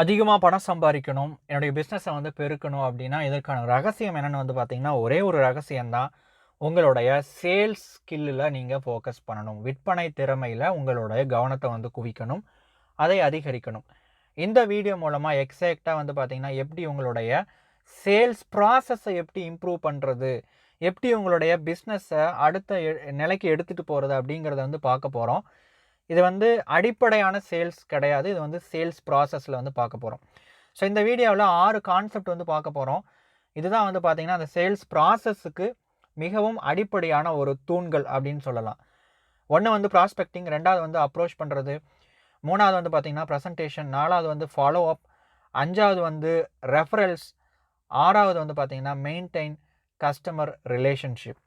அதிகமாக பணம் சம்பாதிக்கணும் என்னுடைய பிஸ்னஸை வந்து பெருக்கணும் அப்படின்னா இதற்கான ரகசியம் என்னென்னு வந்து பார்த்தீங்கன்னா ஒரே ஒரு ரகசியம்தான். உங்களுடைய சேல்ஸ் ஸ்கில்லில் நீங்கள் ஃபோக்கஸ் பண்ணணும். விற்பனை திறமையில் உங்களுடைய கவனத்தை வந்து குவிக்கணும். அதை அதிகரிக்கணும். இந்த வீடியோ மூலமாக எக்ஸாக்டாக வந்து பார்த்தீங்கன்னா எப்படி உங்களுடைய சேல்ஸ் ப்ராசஸை எப்படி இம்ப்ரூவ் பண்ணுறது எப்படி உங்களுடைய பிஸ்னஸை அடுத்த எ- நிலைக்கு எடுத்துகிட்டு போகிறது அப்படிங்கிறத வந்து பார்க்க போகிறோம் இது வந்து அடிப்படையான சேல்ஸ் கிடையாது. இது வந்து சேல்ஸ் ப்ராசஸில் வந்து பார்க்க போகிறோம் ஸோ இந்த வீடியோவில் ஆறு கான்செப்ட் வந்து பார்க்க போகிறோம் இதுதான் வந்து பார்த்திங்கன்னா அந்த சேல்ஸ் ப்ராசஸுக்கு மிகவும் அடிப்படையான ஒரு தூண்கள் அப்படின்னு சொல்லலாம். ஒன்று வந்து ப்ராஸ்பெக்டிங் ரெண்டாவது வந்து அப்ரோச் பண்ணுறது மூணாவது வந்து பார்த்திங்கன்னா ப்ரெசன்டேஷன் நாலாவது வந்து ஃபாலோ அப் அஞ்சாவது வந்து ரெஃபரல்ஸ் ஆறாவது வந்து பார்த்திங்கன்னா மெயின்டைன் கஸ்டமர் ரிலேஷன்ஷிப்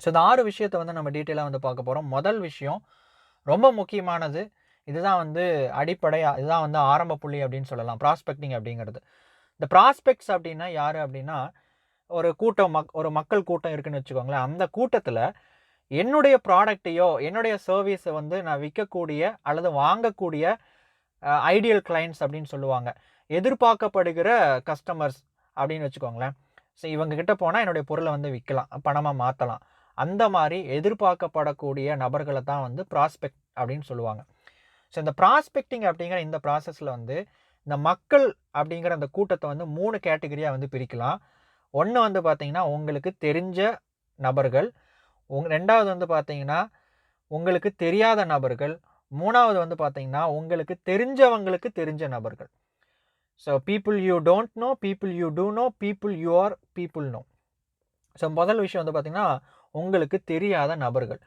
ஸோ இந்த ஆறு விஷயத்தை வந்து நம்ம டீட்டெயிலாக வந்து பார்க்க போகிறோம் முதல் விஷயம் ரொம்ப முக்கியமானது. இதுதான் வந்து அடிப்படையாக இதுதான் வந்து ஆரம்ப புள்ளி அப்படின்னு சொல்லலாம். ப்ராஸ்பெக்டிங் அப்படிங்கிறது. இந்த ப்ராஸ்பெக்ட்ஸ் அப்படின்னா யார் அப்படின்னா ஒரு கூட்டம் மக் ஒரு மக்கள் கூட்டம் இருக்குதுன்னு வச்சுக்கோங்களேன். அந்த கூட்டத்தில் என்னுடைய ப்ராடக்ட்டையோ என்னுடைய சர்வீஸை வந்து நான் விற்கக்கூடிய அல்லது வாங்கக்கூடிய ஐடியல் கிளைண்ட்ஸ் அப்படின்னு சொல்லுவாங்க. எதிர்பார்க்கப்படுகிற கஸ்டமர்ஸ் அப்படின்னு வச்சுக்கோங்களேன். ஸோ இவங்க கிட்ட போனால் என்னுடைய பொருளை வந்து விற்கலாம் பணமாக மாற்றலாம் அந்த மாதிரி எதிர்பார்க்கப்படக்கூடிய நபர்களை தான் வந்து ப்ராஸ்பெக்ட் அப்படின்னு சொல்லுவாங்க. ஸோ இந்த ப்ராஸ்பெக்டிங் அப்படிங்கிற இந்த ப்ராசஸில் வந்து இந்த மக்கள் அப்படிங்கிற அந்த கூட்டத்தை வந்து மூணு கேட்டகரியாக வந்து பிரிக்கலாம். ஒன்று வந்து பார்த்திங்கன்னா உங்களுக்கு தெரிஞ்ச நபர்கள். உங் ரெண்டாவது வந்து பார்த்தீங்கன்னா உங்களுக்கு தெரியாத நபர்கள். மூணாவது வந்து பார்த்தீங்கன்னா உங்களுக்கு தெரிஞ்சவங்களுக்கு தெரிஞ்ச நபர்கள். So people you don't know people you do know people you are people know so முதல் விஷயம் வந்து பார்த்தீங்கன்னா உங்களுக்கு தெரியாத நபர்கள்.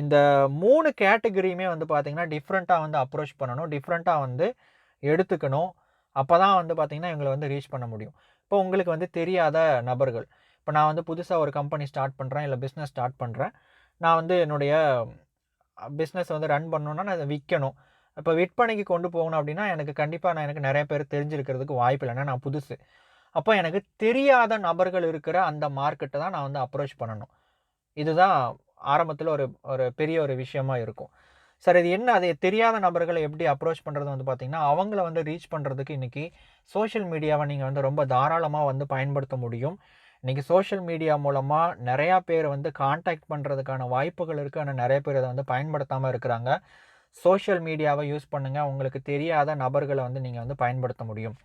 இந்த மூணு கேட்டகரியுமே வந்து பார்த்திங்கன்னா டிஃப்ரெண்ட்டாக வந்து அப்ரோச் பண்ணணும். டிஃப்ரெண்ட்டாக வந்து எடுத்துக்கணும். அப்போ தான் வந்து பார்த்திங்கன்னா இவங்களை வந்து ரீச் பண்ண முடியும். இப்போ உங்களுக்கு வந்து தெரியாத நபர்கள். இப்போ நான் வந்து புதுசாக ஒரு கம்பெனி ஸ்டார்ட் பண்ணுறேன் இல்லை பிஸ்னஸ் ஸ்டார்ட் பண்ணுறேன் நான் வந்து என்னுடைய பிஸ்னஸ் வந்து ரன் பண்ணணுன்னா நான் அதை விற்கணும் இப்போ விற்பனைக்கு கொண்டு போகணும் அப்படின்னா எனக்கு கண்டிப்பாக நான் எனக்கு நிறைய பேர் தெரிஞ்சிருக்கிறதுக்கு வாய்ப்பு இல்லைன்னா நான் புதுசு. அப்போ எனக்கு தெரியாத நபர்கள் இருக்கிற அந்த மார்க்கெட்டை தான் நான் வந்து அப்ரோச் பண்ணணும். இதுதான் ஆரம்பத்தில் ஒரு ஒரு பெரிய ஒரு விஷயமா இருக்கும். சார் இது என்ன? அது தெரியாத நபர்களை எப்படி அப்ரோச் பண்ணுறது வந்து பார்த்திங்கன்னா அவங்கள வந்து ரீச் பண்ணுறதுக்கு இன்றைக்கி சோஷியல் மீடியாவை நீங்கள் வந்து ரொம்ப தாராளமாக வந்து பயன்படுத்த முடியும். இன்றைக்கி சோஷியல் மீடியா மூலமாக நிறையா பேர் வந்து காண்டாக்ட் பண்ணுறதுக்கான வாய்ப்புகள் இருக்குது ஆனால் நிறைய பேர் அதை வந்து பயன்படுத்தாமல் இருக்கிறாங்க. சோஷியல் மீடியாவை யூஸ் பண்ணுங்கள் உங்களுக்கு தெரியாத நபர்களை வந்து நீங்கள் வந்து பயன்படுத்த முடியும்.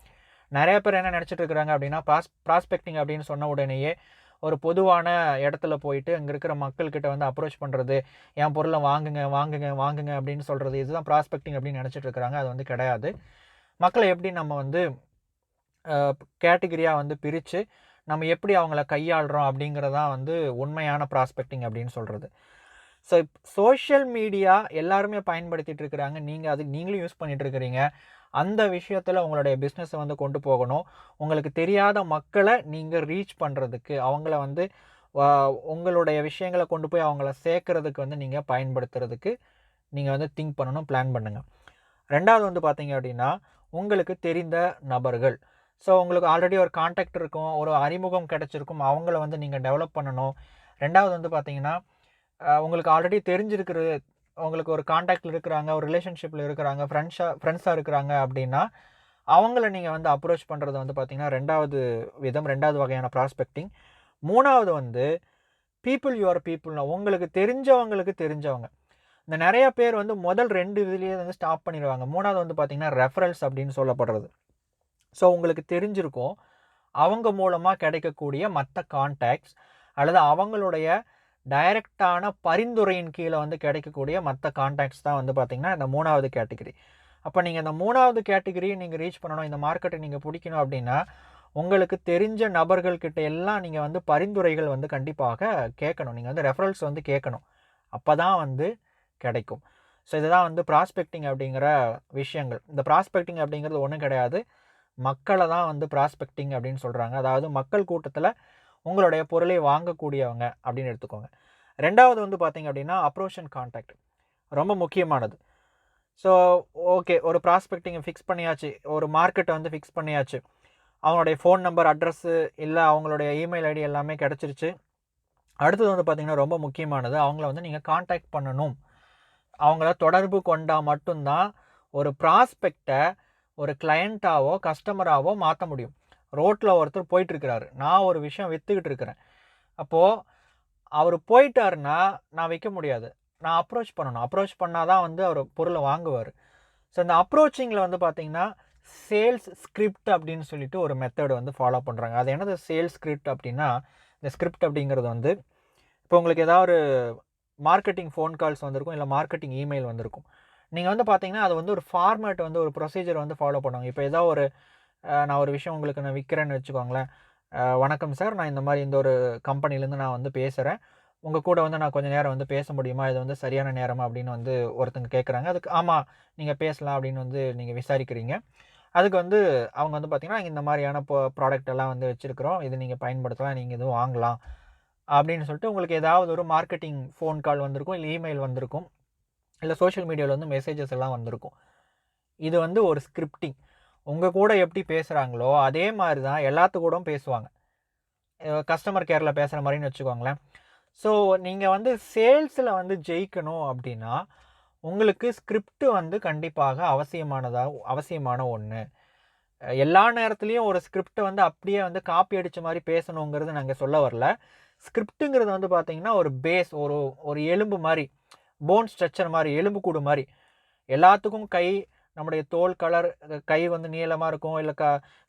நிறைய பேர் என்ன நினச்சிட்டு இருக்கிறாங்க அப்படின்னா ப்ராஸ் ப்ராஸ்பெக்டிங் அப்படின்னு சொன்ன உடனேயே ஒரு பொதுவான இடத்துல போயிட்டு அங்கே இருக்கிற மக்கள்கிட்ட வந்து அப்ரோச் பண்ணுறது என் பொருளை வாங்குங்க வாங்குங்க வாங்குங்க அப்படின்னு சொல்கிறது இதுதான் ப்ராஸ்பெக்டிங் அப்படின்னு நினச்சிட்டு இருக்கிறாங்க. அது வந்து கிடையாது. மக்களை எப்படி நம்ம வந்து கேட்டகிரியாக வந்து பிரித்து நம்ம எப்படி அவங்கள கையாளுறோம் அப்படிங்கிறதான் வந்து உண்மையான ப்ராஸ்பெக்டிங் அப்படின்னு சொல்கிறது ஸோ சோஷியல் மீடியா எல்லாருமே பயன்படுத்திகிட்டு இருக்கிறாங்க. நீங்கள் அது நீங்களும் யூஸ் பண்ணிகிட்டு இருக்கிறீங்க. அந்த விஷயத்தில் உங்களுடைய பிஸ்னஸை வந்து கொண்டு போகணும். உங்களுக்கு தெரியாத மக்களை நீங்கள் ரீச் பண்ணுறதுக்கு அவங்கள வந்து உங்களுடைய விஷயங்களை கொண்டு போய் அவங்கள சேர்க்குறதுக்கு வந்து நீங்கள் பயன்படுத்துறதுக்கு நீங்கள் வந்து திங்க் பண்ணணும் பிளான் பண்ணுங்கள் ரெண்டாவது வந்து பார்த்தீங்க அப்படின்னா உங்களுக்கு தெரிந்த நபர்கள். ஸோ உங்களுக்கு ஆல்ரெடி ஒரு காண்டாக்ட் இருக்கும் ஒரு அறிமுகம் கிடைச்சிருக்கும் அவங்கள வந்து நீங்கள் டெவலப் பண்ணணும். ரெண்டாவது வந்து பார்த்தீங்கன்னா உங்களுக்கு ஆல்ரெடி தெரிஞ்சிருக்கிற உங்களுக்கு ஒரு காண்டாக்டில் இருக்கிறாங்க ஒரு ரிலேஷன்ஷிப்பில் இருக்கிறாங்க ஃப்ரெண்ட்ஸாக ஃப்ரெண்ட்ஸாக இருக்கிறாங்க அப்படின்னா அவங்கள நீங்கள் வந்து அப்ரோச் பண்ணுறது வந்து பார்த்திங்கன்னா ரெண்டாவது விதம் ரெண்டாவது வகையான ப்ராஸ்பெக்டிங் மூணாவது வந்து பீப்புள் யுவர் பீப்புள்னா உங்களுக்கு தெரிஞ்சவங்களுக்கு தெரிஞ்சவங்க. இந்த நிறைய பேர் வந்து முதல் ரெண்டு இதுலேயே வந்து ஸ்டாப் பண்ணிடுவாங்க. மூணாவது வந்து பார்த்திங்கன்னா ரெஃபரல்ஸ் அப்படின்னு சொல்லப்படுறது. ஸோ உங்களுக்கு தெரிஞ்சிருக்கும். அவங்க மூலமாக கிடைக்கக்கூடிய மற்ற கான்டாக்ட்ஸ் அல்லது அவங்களுடைய டைரக்டான பரிந்துரையின் கீழே வந்து கிடைக்கக்கூடிய மற்ற கான்டாக்ட்ஸ் தான் வந்து பார்த்திங்கன்னா இந்த மூணாவது கேட்டகரி அப்போ நீங்கள் இந்த மூணாவது கேட்டகரியை நீங்கள் ரீச் பண்ணணும் இந்த மார்க்கெட்டை நீங்கள் பிடிக்கணும் அப்படின்னா உங்களுக்கு தெரிஞ்ச நபர்கள்கிட்ட எல்லாம் நீங்கள் வந்து பரிந்துரைகள் வந்து கண்டிப்பாக கேட்கணும். நீங்கள் வந்து ரெஃபரல்ஸ் வந்து கேட்கணும். அப்போ தான் வந்து கிடைக்கும். ஸோ இதுதான் வந்து ப்ராஸ்பெக்டிங் அப்படிங்கிற விஷயங்கள். இந்த ப்ராஸ்பெக்டிங் அப்படிங்கிறது ஒன்றும் கிடையாது. மக்களை தான் வந்து ப்ராஸ்பெக்டிங் அப்படின்னு சொல்கிறாங்க அதாவது மக்கள் கூட்டத்தில் உங்களுடைய பொருளை வாங்கக்கூடியவங்க அப்படின்னு எடுத்துக்கோங்க. ரெண்டாவது வந்து பார்த்தீங்க அப்படின்னா அப்ரோச் அண்ட் கான்டாக்ட் ரொம்ப முக்கியமானது. ஸோ ஓகே ஒரு ப்ராஸ்பெக்டிங்கை ஃபிக்ஸ் பண்ணியாச்சு. ஒரு மார்க்கெட்டை வந்து ஃபிக்ஸ் பண்ணியாச்சு. அவங்களுடைய ஃபோன் நம்பர் அட்ரஸ்ஸு இல்லை அவங்களுடைய இமெயில் ஐடி எல்லாமே கிடச்சிருச்சு. அடுத்தது வந்து பார்த்திங்கன்னா ரொம்ப முக்கியமானது அவங்கள வந்து நீங்கள் காண்டாக்ட் பண்ணணும். அவங்கள தொடர்பு கொண்டால் மட்டும்தான் ஒரு ப்ராஸ்பெக்டை ஒரு கிளையண்ட்டாவோ கஸ்டமராகவோ மாற்ற முடியும். ரோட்டில் ஒருத்தர் போயிட்டுருக்கிறாரு. நான் ஒரு விஷயம் விற்றுக்கிட்டு இருக்கிறேன் அப்போது அவர் போயிட்டாருன்னா நான் விற்க முடியாது. நான் அப்ரோச் பண்ணணும். அப்ரோச் பண்ணால் தான் வந்து அவர் பொருளை வாங்குவார். ஸோ இந்த அப்ரோச்சிங்கில் வந்து பார்த்தீங்கன்னா சேல்ஸ் ஸ்கிரிப்ட் அப்படின்னு சொல்லிட்டு ஒரு மெத்தடு வந்து ஃபாலோ பண்ணுறாங்க அது என்னது? சேல்ஸ் ஸ்கிரிப்ட் அப்படின்னா இந்த ஸ்கிரிப்ட் அப்படிங்கிறது வந்து இப்போ உங்களுக்கு ஏதாவது ஒரு மார்க்கெட்டிங் ஃபோன் கால்ஸ் வந்திருக்கும் இல்லை மார்க்கெட்டிங் இமெயில் வந்திருக்கும். நீங்கள் வந்து பார்த்தீங்கன்னா அது வந்து ஒரு ஃபார்மேட் வந்து ஒரு ப்ரொசீஜர் வந்து ஃபாலோ பண்ணுவாங்க. இப்போ ஏதாவது ஒரு நான் ஒரு விஷயம் உங்களுக்கு நான் விற்கிறேன்னு வச்சுக்கோங்களேன். வணக்கம் சார். நான் இந்த மாதிரி இந்த ஒரு கம்பெனிலேருந்து நான் வந்து பேசுகிறேன் உங்கள் கூட வந்து நான் கொஞ்சம் நேரம் வந்து பேச முடியுமா? இது வந்து சரியான நேரமா? அப்படின்னு வந்து ஒருத்தங்க கேட்குறாங்க அதுக்கு ஆமாம் நீங்கள் பேசலாம் அப்படின்னு வந்து நீங்கள் விசாரிக்கிறீங்க. அதுக்கு வந்து அவங்க வந்து பார்த்தீங்கன்னா இந்த மாதிரியான இப்போ ப்ராடக்ட் எல்லாம் வந்து வச்சுருக்கிறோம். இது நீங்கள் பயன்படுத்தலாம். நீங்கள் இதுவும் வாங்கலாம். அப்படின்னு சொல்லிட்டு உங்களுக்கு ஏதாவது ஒரு மார்க்கெட்டிங் ஃபோன் கால் வந்திருக்கும் இல்லை இமெயில் வந்திருக்கும் இல்லை சோஷியல் மீடியாவில் வந்து மெசேஜஸ் எல்லாம் வந்திருக்கும். இது வந்து ஒரு ஸ்கிரிப்டிங் உங்கள் கூட எப்படி பேசுகிறாங்களோ அதே மாதிரி தான் எல்லாத்து கூடவும் பேசுவாங்க. கஸ்டமர் கேரில் பேசுகிற மாதிரின்னு வச்சுக்கோங்களேன். ஸோ நீங்கள் வந்து சேல்ஸில் வந்து ஜெயிக்கணும் அப்படின்னா உங்களுக்கு ஸ்கிரிப்ட் வந்து கண்டிப்பாக அவசியமானதாக அவசியமான ஒன்று எல்லா நேரத்துலையும் ஒரு ஸ்கிரிப்டை வந்து அப்படியே வந்து காப்பி அடித்த மாதிரி பேசணுங்கிறது நாங்கள் சொல்ல வரல. ஸ்கிரிப்டுங்கிறது வந்து பார்த்தீங்கன்னா ஒரு பேஸ் ஒரு ஒரு எலும்பு மாதிரி போன் ஸ்ட்ரக்சர் மாதிரி எலும்பு கூடு மாதிரி. எல்லாத்துக்கும் கை நம்முடைய தோல் கலர் கை வந்து நீளமாக இருக்கும் இல்லை க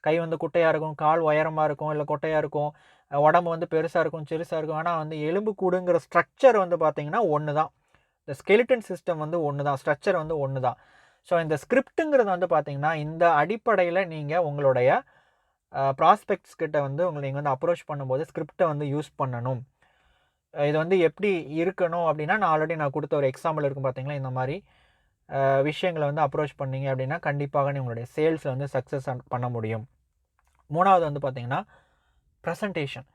கை வந்து குட்டையாக இருக்கும் கால் உயரமாக இருக்கும் இல்லை கொட்டையாக இருக்கும் உடம்பு வந்து பெருசாக இருக்கும் சிறுசாக இருக்கும். ஆனால் வந்து எலும்பு கூடுங்கிற ஸ்ட்ரக்சர் வந்து பார்த்திங்கன்னா ஒன்று தான் இந்த ஸ்கெலிட்டன் சிஸ்டம் வந்து ஒன்று தான் ஸ்ட்ரக்சர் வந்து ஒன்று தான் ஸோ இந்த ஸ்கிரிப்ட்டுங்கிறது வந்து பார்த்திங்கன்னா இந்த அடிப்படையில் நீங்கள் உங்களுடைய ப்ராஸ்பெக்ட்ஸ் கிட்ட வந்து உங்களை நீங்கள் வந்து அப்ரோச் பண்ணும்போது ஸ்கிரிப்டை வந்து யூஸ் பண்ணணும். இது வந்து எப்படி இருக்கணும் அப்படின்னா நான் ஆல்ரெடி நான் கொடுத்த ஒரு எக்ஸாம்பிள் இருக்கும் பார்த்தீங்களா இந்த மாதிரி. விஷயங்களை வந்து அப்ரோச் பண்ணீங்க அப்படின்னா கண்டிப்பாக நீ உங்களுடைய சேல்ஸில் வந்து சக்ஸஸ் பண்ண முடியும். மூணாவது வந்து பார்த்தீங்கன்னா ப்ரெசன்டேஷன்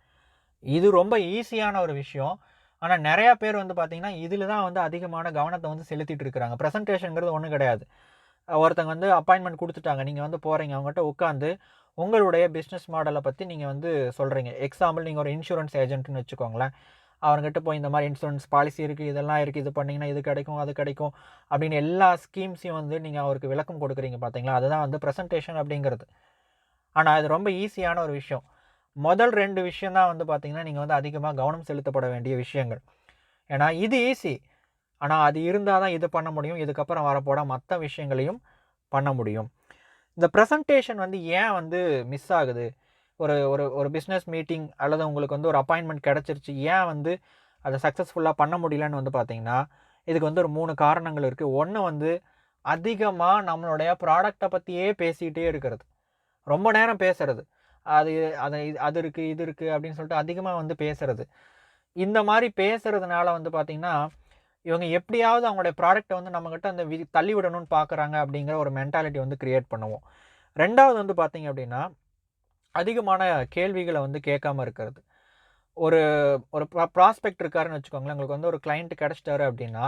இது ரொம்ப ஈஸியான ஒரு விஷயம். ஆனால் நிறையா பேர் வந்து பார்த்திங்கன்னா இதில் தான் வந்து அதிகமான கவனத்தை வந்து செலுத்திட்டு இருக்கிறாங்க. ப்ரெசன்டேஷனுங்கிறது ஒன்றும் கிடையாது. ஒருத்தங்க வந்து அப்பாயின்மெண்ட் கொடுத்துட்டாங்க. நீங்கள் வந்து போகிறீங்க அவங்ககிட்ட உட்காந்து உங்களுடைய பிஸ்னஸ் மாடலை பற்றி நீங்கள் வந்து சொல்கிறீங்க எக்ஸாம்பிள் நீங்கள் ஒரு இன்சூரன்ஸ் ஏஜென்ட்னு வச்சுக்கோங்களேன். அவர்கிட்ட போய் இந்த மாதிரி இன்சூரன்ஸ் பாலிசி இருக்குது இதெல்லாம் இருக்குது இது பண்ணிங்கன்னா இது கிடைக்கும் அது கிடைக்கும் அப்படின்னு எல்லா ஸ்கீம்ஸையும் வந்து நீங்கள் அவருக்கு விளக்கம் கொடுக்குறீங்க பார்த்தீங்களா அதுதான் வந்து ப்ரெசன்டேஷன் அப்படிங்கிறது. ஆனால் அது ரொம்ப ஈஸியான ஒரு விஷயம். முதல் ரெண்டு விஷயம் தான் வந்து பார்த்திங்கன்னா நீங்கள் வந்து அதிகமாக கவனம் செலுத்தப்பட வேண்டிய விஷயங்கள். ஏன்னா இது ஈஸி ஆனால் அது இருந்தால் தான் இது பண்ண முடியும். இதுக்கப்புறம் வரப்போட மற்ற விஷயங்களையும் பண்ண முடியும். இந்த ப்ரெசன்டேஷன் வந்து ஏன் வந்து மிஸ் ஆகுது? ஒரு ஒரு ஒரு பிஸ்னஸ் மீட்டிங் அல்லது உங்களுக்கு வந்து ஒரு அப்பாயின்மெண்ட் கிடச்சிருச்சு. ஏன் வந்து அதை சக்ஸஸ்ஃபுல்லாக பண்ண முடியலன்னு வந்து பார்த்தீங்கன்னா இதுக்கு வந்து ஒரு மூணு காரணங்கள் இருக்குது ஒன்று வந்து அதிகமாக நம்மளுடைய ப்ராடக்டை பற்றியே பேசிக்கிட்டே இருக்கிறது. ரொம்ப நேரம் பேசுறது. அது அதை இது- அது இருக்குது இது இருக்குது அப்படின்னு சொல்லிட்டு அதிகமாக வந்து பேசுறது. இந்த மாதிரி பேசுறதுனால வந்து பார்த்திங்கன்னா இவங்க எப்படியாவது அவங்களுடைய ப்ராடக்ட்டை வந்து நம்மக்கிட்ட அந்த வி தள்ளி விடணும்னு பார்க்குறாங்க அப்படிங்கிற ஒரு மென்டாலிட்டி வந்து க்ரியேட் பண்ணுவோம். ரெண்டாவது வந்து பார்த்தீங்க அப்படின்னா அதிகமான கேள்விகளை வந்து கேட்காம இருக்கிறது. ஒரு ஒரு ப்ராஸ்பெக்ட் இருக்காருன்னு வச்சுக்கோங்களேன். உங்களுக்கு வந்து ஒரு client கிடச்சிட்டாரு அப்படின்னா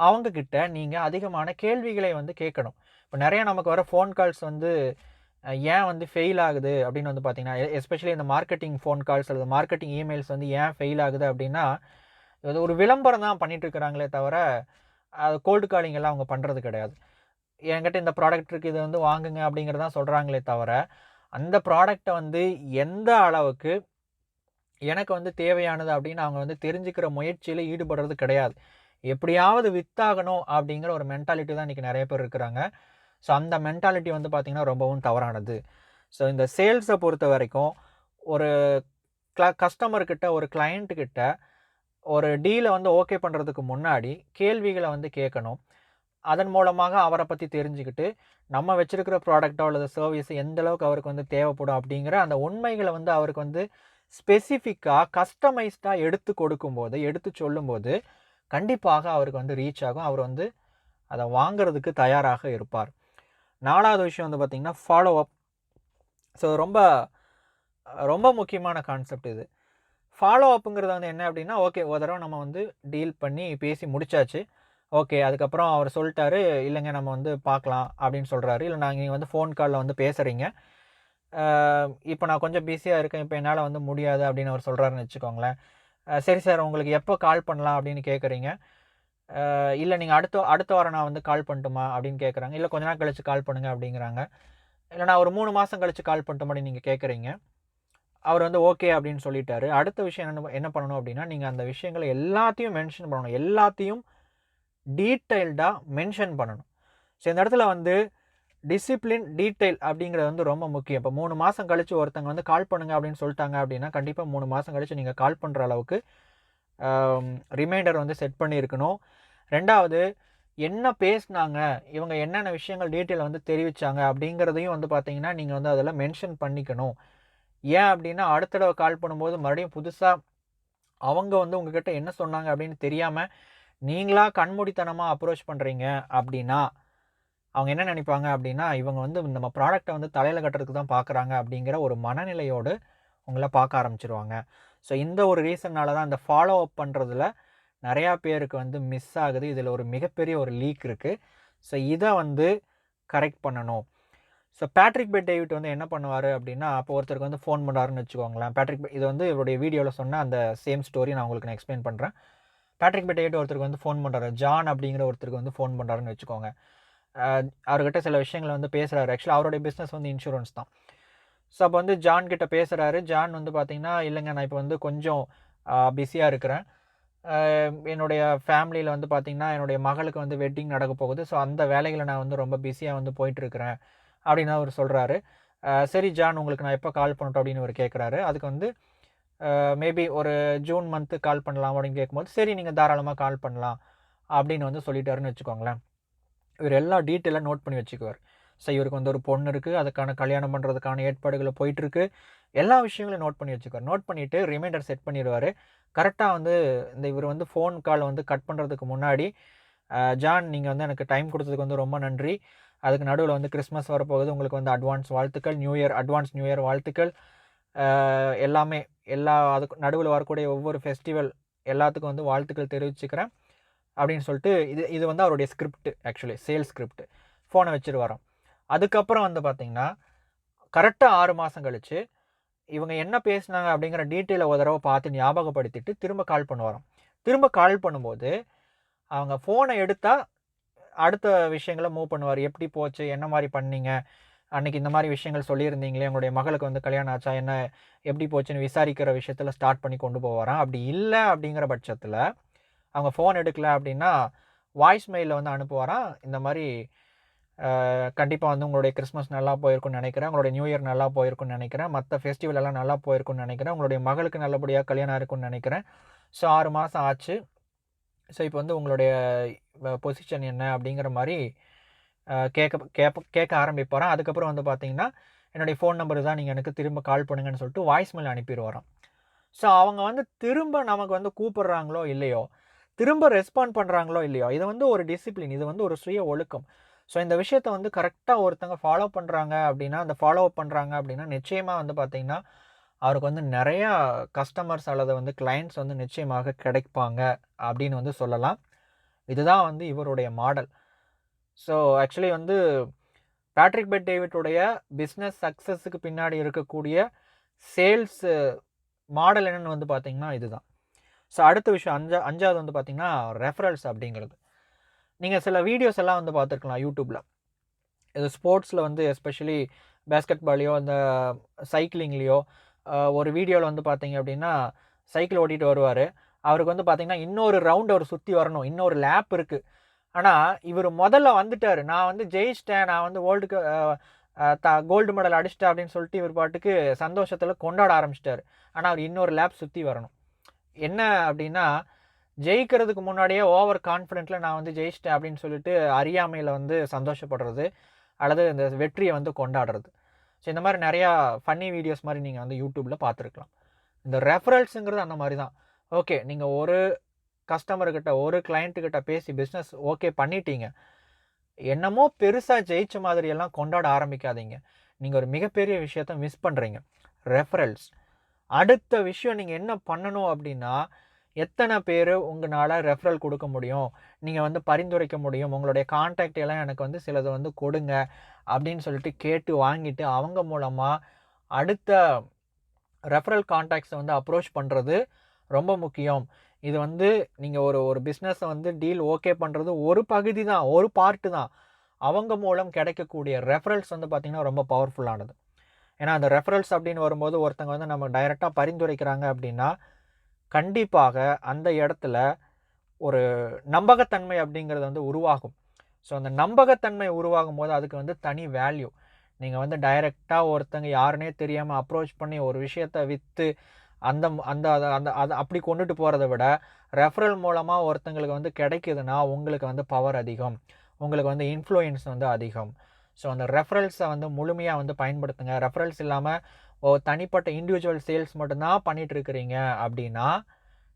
அவங்கக்கிட்ட நீங்கள் அதிகமான கேள்விகளை வந்து கேட்கணும். இப்போ நிறையா நமக்கு வர ஃபோன் கால்ஸ் வந்து ஏன் வந்து ஃபெயில் ஆகுது அப்படின்னு வந்து பார்த்தீங்கன்னா எஸ்பெஷலி இந்த மார்க்கெட்டிங் ஃபோன் கால்ஸ் அல்லது மார்க்கெட்டிங் இமெயில்ஸ் வந்து ஏன் ஃபெயில் ஆகுது அப்படின்னா இது ஒரு விளம்பரம் தான் பண்ணிட்டு இருக்கிறாங்களே தவிர அது கோல்டு காலிங் எல்லாம் அவங்க பண்ணுறது கிடையாது. என்கிட்ட இந்த ப்ராடக்ட் இருக்குது இதை வந்து வாங்குங்க அப்படிங்கிறதான் சொல்கிறாங்களே தவிர அந்த ப்ராடக்டை வந்து எந்த அளவுக்கு எனக்கு வந்து தேவையானது அப்படின்னு அவங்க வந்து தெரிஞ்சுக்கிற முயற்சியில் ஈடுபடுறது கிடையாது. எப்படியாவது வித்தாகணும் அப்படிங்கிற ஒரு மென்டாலிட்டி தான் இன்றைக்கி நிறைய பேர் இருக்கிறாங்க. ஸோ அந்த மென்டாலிட்டி வந்து பார்த்திங்கன்னா ரொம்பவும் தவறானது. ஸோ இந்த சேல்ஸை பொறுத்த வரைக்கும் ஒரு க்ள கஸ்டமர்கிட்ட ஒரு கிளைண்ட்டுக்கிட்ட ஒரு டீலை வந்து ஓகே பண்ணுறதுக்கு முன்னாடி கேள்விகளை வந்து கேட்கணும். அதன் மூலமாக அவரை பற்றி தெரிஞ்சுக்கிட்டு நம்ம வச்சுருக்கிற ப்ராடக்டோ அல்லது சர்வீஸ் எந்தளவுக்கு அவருக்கு வந்து தேவைப்படும் அப்படிங்கிற அந்த உண்மைகளை வந்து அவருக்கு வந்து ஸ்பெசிஃபிக்காக கஸ்டமைஸ்டாக எடுத்து கொடுக்கும்போது எடுத்து சொல்லும்போது கண்டிப்பாக அவருக்கு வந்து ரீச் ஆகும். அவர் வந்து அதை வாங்கிறதுக்கு தயாராக இருப்பார். நாலாவது விஷயம் வந்து பார்த்திங்கன்னா ஃபாலோ அப் ஸோ ரொம்ப ரொம்ப முக்கியமான கான்செப்ட் இது. ஃபாலோ அப்புங்கிறது வந்து என்ன அப்படின்னா ஓகே ஒரு தடவை நம்ம வந்து டீல் பண்ணி பேசி முடிச்சாச்சு. ஓகே அதுக்கப்புறம் அவர் சொல்லிட்டாரு இல்லைங்க நம்ம வந்து பார்க்கலாம் அப்படின்னு சொல்கிறாரு இல்லை நாங்கள் நீங்கள் வந்து ஃபோன் காலில் வந்து பேசுகிறீங்க இப்போ நான் கொஞ்சம் பிஸியாக இருக்கேன். இப்போ என்னால் வந்து முடியாது அப்படின்னு அவர் சொல்கிறாருன்னு வச்சுக்கோங்களேன். சரி சார் உங்களுக்கு எப்போ கால் பண்ணலாம்? அப்படின்னு கேட்குறீங்க இல்லை நீங்கள் அடுத்த அடுத்த வாரம் நான் வந்து கால் பண்ணட்டுமா? அப்படின்னு கேட்குறாங்க இல்லை கொஞ்ச நாள் கழித்து கால் பண்ணுங்க அப்படிங்கிறாங்க. இல்லை நான் ஒரு மூணு மாதம் கழித்து கால் பண்ணிட்ட மாதிரி நீங்கள் கேட்குறீங்க அவர் வந்து ஓகே அப்படின்னு சொல்லிட்டாரு. அடுத்த விஷயம் என்ன என்ன பண்ணணும் அப்படின்னா நீங்கள் அந்த விஷயங்களை எல்லாத்தையும் மென்ஷன் பண்ணணும். எல்லாத்தையும் டீட்டெயில்டாக மென்ஷன் பண்ணணும். ஸோ இந்த இடத்துல வந்து டிசிப்ளின் டீட்டெயில் அப்படிங்கிறது வந்து ரொம்ப முக்கியம். இப்போ மூணு மாதம் கழித்து ஒருத்தங்க வந்து கால் பண்ணுங்க அப்படின்னு சொல்லிட்டாங்க அப்படின்னா கண்டிப்பாக மூணு மாதம் கழித்து நீங்கள் கால் பண்ணுற அளவுக்கு ரிமைண்டர் வந்து செட் பண்ணியிருக்கணும். ரெண்டாவது என்ன பேசினாங்க இவங்க என்னென்ன விஷயங்கள் டீட்டெயில் வந்து தெரிவித்தாங்க அப்படிங்கிறதையும் வந்து பார்த்தீங்கன்னா நீங்கள் வந்து அதில் மென்ஷன் பண்ணிக்கணும். ஏன் அப்படின்னா அடுத்த தடவை கால் பண்ணும்போது மறுபடியும் புதுசாக அவங்க வந்து உங்ககிட்ட என்ன சொன்னாங்க அப்படின்னு தெரியாமல் நீங்களாக கண்மூடித்தனமாக அப்ரோச் பண்ணுறீங்க அப்படின்னா அவங்க என்ன நினைப்பாங்க அப்படின்னா இவங்க வந்து நம்ம ப்ராடக்டை வந்து தலையில் கட்டுறதுக்கு தான் பார்க்குறாங்க அப்படிங்கிற ஒரு மனநிலையோடு உங்களை பார்க்க ஆரம்பிச்சிருவாங்க. ஸோ இந்த ஒரு ரீசன்னால தான் இந்த ஃபாலோ அப் பண்ணுறதுல நிறையா பேருக்கு வந்து மிஸ் ஆகுது. இதில் ஒரு மிகப்பெரிய ஒரு லீக் இருக்குது ஸோ இதை வந்து கரெக்ட் பண்ணணும். ஸோ பேட்ரிக் பெட் டேவிட் வந்து என்ன பண்ணுவார் அப்படின்னா அப்போ ஒருத்தருக்கு வந்து ஃபோன் பண்ணுறாருன்னு வச்சுக்கோங்களேன். பேட்ரிக் இது வந்து இவருடைய வீடியோவில் சொன்ன அந்த சேம் ஸ்டோரி நான் உங்களுக்கு நான் எக்ஸ்பிளைன் பண்ணுறேன் பேட்ரிக் பெட் ஒருத்தருக்கு வந்து ஃபோன் பண்ணுறாரு ஜான் அப்படிங்கிற ஒருத்தருக்கு வந்து ஃபோன் பண்ணுறாருன்னு வச்சுக்கோங்க. அவர்கிட்ட சில விஷயங்களை வந்து பேசுகிறாரு ஆக்சுவலாக அவருடைய பிஸ்னஸ் வந்து இன்சூரன்ஸ் தான். ஸோ அப்போ வந்து ஜான் கிட்ட பேசுகிறாரு ஜான் வந்து பார்த்தீங்கன்னா இல்லைங்க நான் இப்போ வந்து கொஞ்சம் பிஸியாக இருக்கிறேன். என்னுடைய ஃபேமிலியில் வந்து பார்த்திங்கன்னா என்னுடைய மகளுக்கு வந்து வெட்டிங் நடக்க போகுது. ஸோ அந்த வேலைகளை நான் வந்து ரொம்ப பிஸியாக வந்து போயிட்டுருக்கிறேன். அப்படின்னு அவர் சொல்கிறாரு சரி ஜான் உங்களுக்கு நான் எப்போ கால் பண்ணட்டும்? அப்படின்னு அவர் கேட்குறாரு அதுக்கு வந்து மேபி ஒரு ஜூன் மந்த்து கால் பண்ணலாம் அப்படின்னு கேட்கும்போது சரி நீங்கள் தாராளமாக கால் பண்ணலாம் அப்படின்னு வந்து சொல்லிட்டாருன்னு வச்சுக்கோங்களேன். இவர் எல்லா டீட்டெயிலாக நோட் பண்ணி வச்சுக்குவார். ஸோ இவருக்கு வந்து ஒரு பொண்ணு இருக்குது அதுக்கான கல்யாணம் பண்ணுறதுக்கான ஏற்பாடுகளை போயிட்டுருக்கு. எல்லா விஷயங்களையும் நோட் பண்ணி வச்சுக்குவார். நோட் பண்ணிவிட்டு ரிமைண்டர் செட் பண்ணிடுவார். கரெக்டாக வந்து இந்த இவர் வந்து ஃபோன் கால் வந்து கட் பண்ணுறதுக்கு முன்னாடி ஜான் நீங்கள் வந்து எனக்கு டைம் கொடுத்ததுக்கு வந்து ரொம்ப நன்றி. அதுக்கு நடுவில் வந்து கிறிஸ்மஸ் வரப்போகுது. உங்களுக்கு வந்து அட்வான்ஸ் வாழ்த்துக்கள். New year advance new year வாழ்த்துக்கள். எல்லாமே எல்லா அதுக்கு நடுவில் வரக்கூடிய ஒவ்வொரு ஃபெஸ்டிவல் எல்லாத்துக்கும் வந்து வாழ்த்துக்கள் தெரிவிச்சுக்கிறேன். அப்படின்னு சொல்லிட்டு இது இது வந்து அவருடைய ஸ்கிரிப்ட் ஆக்சுவலி சேல்ஸ் ஸ்கிரிப்ட் ஃபோனை வச்சுட்டு வரோம் அதுக்கப்புறம் வந்து பார்த்திங்கன்னா கரெக்டாக ஆறு மாதம் கழித்து இவங்க என்ன பேசினாங்க அப்படிங்கிற டீட்டெயிலை ஒரு தடவை பார்த்து ஞாபகப்படுத்திட்டு திரும்ப கால் பண்ணுவாரோம். திரும்ப கால் பண்ணும்போது அவங்க ஃபோனை எடுத்தால் அடுத்த விஷயங்களை மூவ் பண்ணுவார். எப்படி போச்சு? என்ன மாதிரி பண்ணீங்க? அன்றைக்கி இந்த மாதிரி விஷயங்கள் சொல்லியிருந்தீங்களே உங்களுடைய மகளுக்கு வந்து கல்யாணம் ஆச்சா என்ன எப்படி போச்சுன்னு விசாரிக்கிற விஷயத்தில் ஸ்டார்ட் பண்ணி கொண்டு போவாராம் அப்படி இல்லை அப்படிங்கிற பட்சத்தில் அவங்க ஃபோன் எடுக்கல அப்படின்னா வாய்ஸ் மெயிலில் வந்து அனுப்புவாராம் இந்த மாதிரி கண்டிப்பாக வந்து உங்களுடைய கிறிஸ்மஸ் நல்லா போயிருக்குன்னு நினைக்கிறேன் உங்களுடைய நியூ இயர் நல்லா போயிருக்குன்னு நினைக்கிறேன் மற்ற ஃபெஸ்டிவல் எல்லாம் நல்லா போயிருக்குன்னு நினைக்கிறேன் உங்களுடைய மகளுக்கு நல்லபடியாக கல்யாணம் இருக்குன்னு நினைக்கிறேன். ஸோ ஆறு மாதம் ஆச்சு. ஸோ இப்போ வந்து உங்களுடைய பொசிஷன் என்ன அப்படிங்கிற மாதிரி கேட்க கேட்ப கேட்க ஆரம்பிப்பாராம். அதுக்கப்புறம் வந்து பார்த்தீங்கன்னா என்னுடைய ஃபோன் நம்பர் தான் நீங்கள் எனக்கு திரும்ப கால் பண்ணுங்கன்னு சொல்லிட்டு வாய்ஸ் மெயில் அனுப்பிடுவாராம். ஸோ அவங்க வந்து திரும்ப நமக்கு வந்து கூப்பிடுறாங்களோ இல்லையோ திரும்ப ரெஸ்பாண்ட் பண்ணுறாங்களோ இல்லையோ இது வந்து ஒரு டிசிப்ளின் இது வந்து ஒரு சுய ஒழுக்கம். ஸோ இந்த விஷயத்தை வந்து கரெக்டாக ஒருத்தங்க ஃபாலோ பண்ணுறாங்க அப்படின்னா அந்த ஃபாலோ அப் பண்ணுறாங்க அப்படின்னா நிச்சயமாக வந்து பார்த்திங்கன்னா அவருக்கு வந்து நிறையா கஸ்டமர்ஸ் அல்லது வந்து கிளைண்ட்ஸ் வந்து நிச்சயமாக கிடைப்பாங்க அப்படின்னு வந்து சொல்லலாம். இதுதான் வந்து இவருடைய மாடல் ஸோ ஆக்சுவலி வந்து பேட்ரிக் பெட் டேவிட்டுடைய பிஸ்னஸ் சக்ஸஸுக்கு பின்னாடி இருக்கக்கூடிய சேல்ஸ் மாடல் என்னென்னு வந்து பார்த்தீங்கன்னா இதுதான். ஸோ அடுத்த விஷயம் அஞ்சா அஞ்சாவது வந்து பார்த்தீங்கன்னா ரெஃபரல்ஸ் அப்படிங்கிறது. நீங்கள் சில வீடியோஸ் எல்லாம் வந்து பார்த்துருக்கலாம் யூடியூப்பில் இது ஸ்போர்ட்ஸில் வந்து எஸ்பெஷலி பேஸ்கெட் பால்லையோ அந்த சைக்கிளிங்லேயோ ஒரு வீடியோவில் வந்து பார்த்தீங்க அப்படின்னா சைக்கிள் ஓட்டிகிட்டு வருவார். அவருக்கு வந்து பார்த்திங்கன்னா இன்னொரு ரவுண்ட் அவர் சுற்றி வரணும். இன்னொரு லேப் இருக்குது ஆனால் இவர் முதல்ல வந்துட்டார். நான் வந்து ஜெயிச்சிட்டேன். நான் வந்து வேர்ல்டு த கோல்டு மெடல் அடிச்சிட்டேன் அப்படின்னு சொல்லிட்டு இவர் பாட்டுக்கு சந்தோஷத்தில் கொண்டாட ஆரம்பிச்சிட்டாரு. ஆனால் அவர் இன்னொரு லேப் சுற்றி வரணும். என்ன அப்படின்னா ஜெயிக்கிறதுக்கு முன்னாடியே ஓவர் கான்ஃபிடென்ட்டில் நான் வந்து ஜெயிச்சிட்டேன் அப்படின்னு சொல்லிட்டு அறியாமையில் வந்து சந்தோஷப்படுறது அல்லது இந்த வெற்றியை வந்து கொண்டாடுறது. ஸோ இந்த மாதிரி நிறையா ஃபன்னி வீடியோஸ் மாதிரி நீங்கள் வந்து யூடியூப்பில் பார்த்துருக்கலாம். இந்த ரெஃபரல்ஸுங்கிறது அந்த மாதிரி தான். ஓகே நீங்கள் ஒரு கஸ்டமர்கிட்ட ஒரு கிளைண்ட்டுக்கிட்ட பேசி பிஸ்னஸ் ஓகே பண்ணிட்டீங்க. என்னமோ பெருசாக ஜெயிச்ச மாதிரியெல்லாம் கொண்டாட ஆரம்பிக்காதீங்க. நீங்கள் ஒரு மிகப்பெரிய விஷயத்த மிஸ் பண்ணுறீங்க ரெஃபரல்ஸ் அடுத்த விஷயம் நீங்கள் என்ன பண்ணணும் அப்படின்னா எத்தனை பேர் உங்களால் ரெஃபரல் கொடுக்க முடியும்? நீங்கள் வந்து பரிந்துரைக்க முடியும். உங்களுடைய கான்டாக்ட் எல்லாம் எனக்கு வந்து சிலது வந்து கொடுங்க அப்படின்னு சொல்லிட்டு கேட்டு வாங்கிட்டு அவங்க மூலமாக அடுத்த ரெஃபரல் கான்டாக்ட்ஸை வந்து அப்ரோச் பண்ணுறது ரொம்ப முக்கியம். இது வந்து நீங்கள் ஒரு ஒரு பிஸ்னஸை வந்து டீல் ஓகே பண்ணுறது ஒரு பகுதி தான் ஒரு பார்ட்டு தான். அவங்க மூலம் கிடைக்கக்கூடிய ரெஃபரல்ஸ் வந்து பார்த்திங்கன்னா ரொம்ப பவர்ஃபுல்லானது ஏன்னா அந்த ரெஃபரல்ஸ் அப்படின்னு வரும்போது ஒருத்தங்க வந்து நம்ம டைரெக்டாக பரிந்துரைக்கிறாங்க அப்படின்னா கண்டிப்பாக அந்த இடத்துல ஒரு நம்பகத்தன்மை அப்படிங்கிறது வந்து உருவாகும். ஸோ அந்த நம்பகத்தன்மை உருவாகும் போது அதுக்கு வந்து தனி வேல்யூ நீங்கள் வந்து டைரெக்டாக ஒருத்தங்க யாருனே தெரியாமல் அப்ரோச் பண்ணி ஒரு விஷயத்தை விற்று அந்த அந்த அதை அந்த அதை அப்படி கொண்டுட்டு போகிறத விட ரெஃபரல் மூலமாக ஒருத்தங்களுக்கு வந்து கிடைக்குதுன்னா உங்களுக்கு வந்து பவர் அதிகம். உங்களுக்கு வந்து இன்ஃப்ளூயன்ஸ் வந்து அதிகம். ஸோ அந்த ரெஃபரல்ஸை வந்து முழுமையாக வந்து பயன்படுத்துங்க. ரெஃபரல்ஸ் இல்லாமல் ஓ தனிப்பட்ட இண்டிவிஜுவல் சேல்ஸ் மட்டும்தான் பண்ணிகிட்டுருக்குறீங்க அப்படின்னா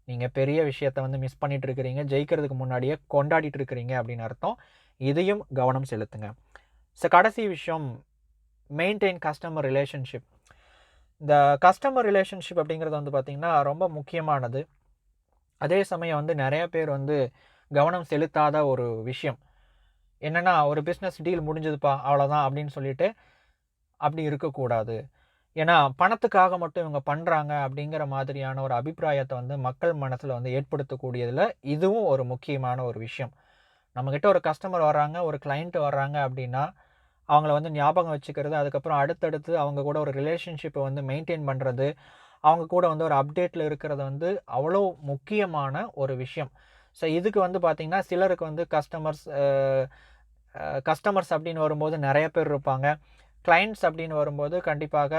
நீங்கள் பெரிய விஷயத்தை வந்து மிஸ் பண்ணிட்டு இருக்கிறீங்க ஜெயிக்கிறதுக்கு முன்னாடியே கொண்டாடிட்டு இருக்கிறீங்க அப்படின்னு அர்த்தம். இதையும் கவனம் செலுத்துங்க. ஸோ கடைசி விஷயம் மெயின்டைன் கஸ்டமர் ரிலேஷன்ஷிப் இந்த கஸ்டமர் ரிலேஷன்ஷிப் அப்படிங்கிறது வந்து பார்த்திங்கன்னா ரொம்ப முக்கியமானது. அதே சமயம் வந்து நிறைய பேர் வந்து கவனம் செலுத்தாத ஒரு விஷயம். என்னென்னா ஒரு பிஸ்னஸ் டீல் முடிஞ்சதுப்பா அவ்வளோதான் அப்படின்னு சொல்லிட்டு அப்படி இருக்கக்கூடாது. ஏன்னா பணத்துக்காக மட்டும் இவங்க பண்ணுறாங்க அப்படிங்கிற மாதிரியான ஒரு அபிப்பிராயத்தை வந்து மக்கள் மனசில் வந்து ஏற்படுத்தக்கூடியதில் இதுவும் ஒரு முக்கியமான ஒரு விஷயம். நம்மக்கிட்ட ஒரு கஸ்டமர் வர்றாங்க ஒரு கிளைண்ட்டு வர்றாங்க அப்படின்னா அவங்கள வந்து ஞாபகம் வச்சுக்கிறது அதுக்கப்புறம் அடுத்தடுத்து அவங்க கூட ஒரு ரிலேஷன்ஷிப்பை வந்து மெயின்டைன் பண்ணுறது அவங்க கூட வந்து ஒரு அப்டேட்டில் இருக்கிறது வந்து அவ்வளோ முக்கியமான ஒரு விஷயம். ஸோ இதுக்கு வந்து பார்த்திங்கன்னா சிலருக்கு வந்து கஸ்டமர்ஸ் கஸ்டமர்ஸ் அப்படின்னு வரும்போது நிறைய பேர் இருப்பாங்க. கிளைண்ட்ஸ் அப்படின்னு வரும்போது கண்டிப்பாக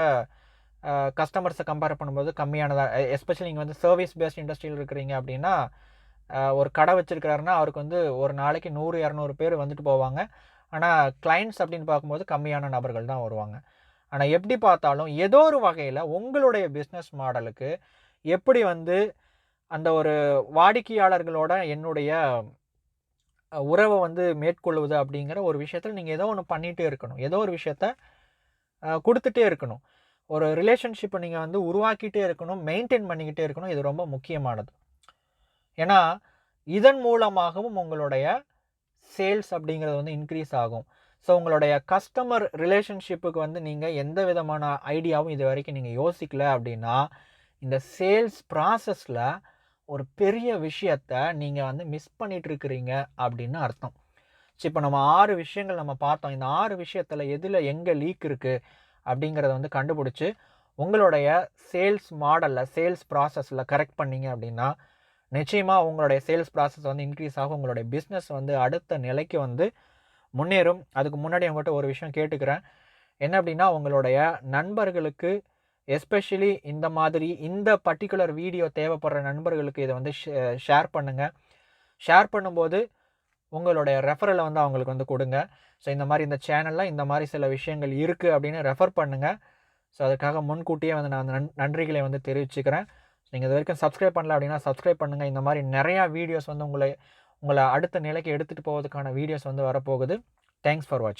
கஸ்டமர்ஸை கம்பேர் பண்ணும்போது கம்மியானதாக எஸ்பெஷலி நீங்கள் வந்து சர்வீஸ் பேஸ்ட் இண்டஸ்ட்ரியில் இருக்கிறீங்க அப்படின்னா ஒரு கடை வச்சுருக்கிறாருன்னா அவருக்கு வந்து ஒரு நாளைக்கு நூறு இரநூறு பேர் வந்துட்டு போவாங்க. ஆனால் கிளைண்ட்ஸ் அப்படின்னு பார்க்கும்போது கம்மியான நபர்கள் தான் வருவாங்க. ஆனால் எப்படி பார்த்தாலும் ஏதோ ஒரு வகையில் உங்களுடைய பிஸ்னஸ் மாடலுக்கு எப்படி வந்து அந்த ஒரு வாடிக்கையாளர்களோட என்னுடைய உறவை வந்து மேற்கொள்வது அப்படிங்கிற ஒரு விஷயத்தில் நீங்கள் ஏதோ ஒன்று பண்ணிகிட்டே இருக்கணும். ஏதோ ஒரு விஷயத்த கொடுத்துட்டே இருக்கணும். ஒரு ரிலேஷன்ஷிப்பை நீங்கள் வந்து உருவாக்கிட்டே இருக்கணும் மெயின்டைன் பண்ணிக்கிட்டே இருக்கணும் இது ரொம்ப முக்கியமானது. ஏன்னா இதன் மூலமாகவும் உங்களுடைய சேல்ஸ் அப்படிங்கிறது வந்து இன்க்ரீஸ் ஆகும். ஸோ உங்களுடைய கஸ்டமர் ரிலேஷன்ஷிப்புக்கு வந்து நீங்கள் எந்த விதமான ஐடியாவும் இது வரைக்கும் நீங்கள் யோசிக்கல அப்படின்னா இந்த சேல்ஸ் ப்ராசஸில் ஒரு பெரிய விஷயத்த நீங்கள் வந்து மிஸ் பண்ணிகிட்ருக்கிறீங்க அப்படின்னு அர்த்தம். ஸோ இப்போ நம்ம ஆறு விஷயங்கள் நம்ம பார்த்தோம். இந்த ஆறு விஷயத்தில் எதில் எங்கே லீக் இருக்குது அப்படிங்கிறத வந்து கண்டுபிடிச்சி உங்களுடைய சேல்ஸ் மாடலில் சேல்ஸ் ப்ராசஸில் கரெக்ட் பண்ணீங்க அப்படின்னா நிச்சயமாக உங்களுடைய சேல்ஸ் ப்ராசஸ் வந்து இன்க்ரீஸ் ஆகும். உங்களுடைய பிஸ்னஸ் வந்து அடுத்த நிலைக்கு வந்து முன்னேறும். அதுக்கு முன்னாடி உங்கள்கிட்ட ஒரு விஷயம் கேட்டுக்கிறேன். என்ன அப்படின்னா உங்களுடைய நண்பர்களுக்கு எஸ்பெஷலி இந்த மாதிரி இந்த பர்டிகுலர் வீடியோ தேவைப்படுற நண்பர்களுக்கு இதை வந்து ஷேர் பண்ணுங்கள் ஷேர் பண்ணும்போது உங்களுடைய ரெஃபரலை வந்து அவங்களுக்கு வந்து கொடுங்க. ஸோ இந்த மாதிரி இந்த சேனலில் இந்த மாதிரி சில விஷயங்கள் இருக்குது அப்படின்னு ரெஃபர் பண்ணுங்கள் ஸோ அதுக்காக முன்கூட்டியே வந்து நான் நன் நன்றிகளை வந்து தெரிவிச்சுக்கிறேன். நீங்கள் இது வரைக்கும் சப்ஸ்கிரைப் பண்ணல அப்படின்னா சப்ஸ்கிரைப் பண்ணுங்கள் இந்த மாதிரி நிறையா வீடியோஸ் வந்து உங்களை உங்களை அடுத்த நிலைக்கு எடுத்துகிட்டு போவதுக்கான வீடியோஸ் வந்து வரப்போகுது. தேங்க்ஸ் ஃபார் வாட்சிங்